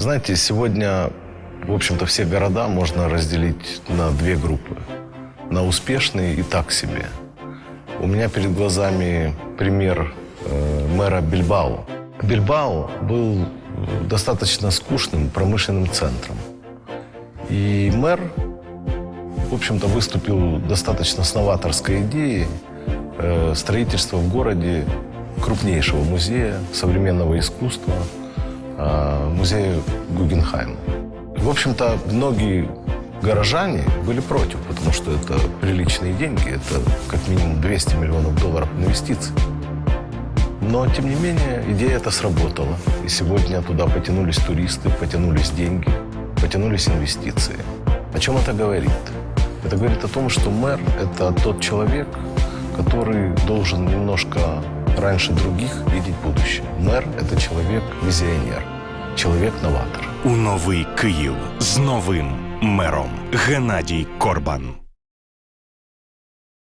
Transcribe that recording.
Знаете, сегодня, в общем-то, все города можно разделить на две группы. На успешные и так себе. У меня перед глазами пример э, мэра Бильбао. Бильбао был э, достаточно скучным промышленным центром. И мэр, в общем-то, выступил достаточно с новаторской идеей э, строительства в городе крупнейшего музея современного искусства, э, музея Гугенхайма. В общем-то, многие горожане были против, потому что это приличные деньги, это как минимум 200 миллионов долларов инвестиций. Но, тем не менее, идея эта сработала. И сегодня туда потянулись туристы, потянулись деньги, потянулись инвестиции. О чем это говорит? Это говорит о том, что мэр – это тот человек, который должен немножко раньше других видеть будущее. Мэр – это человек-визионер, человек-новатор. У новий Київ з новим мером Геннадій Корбан.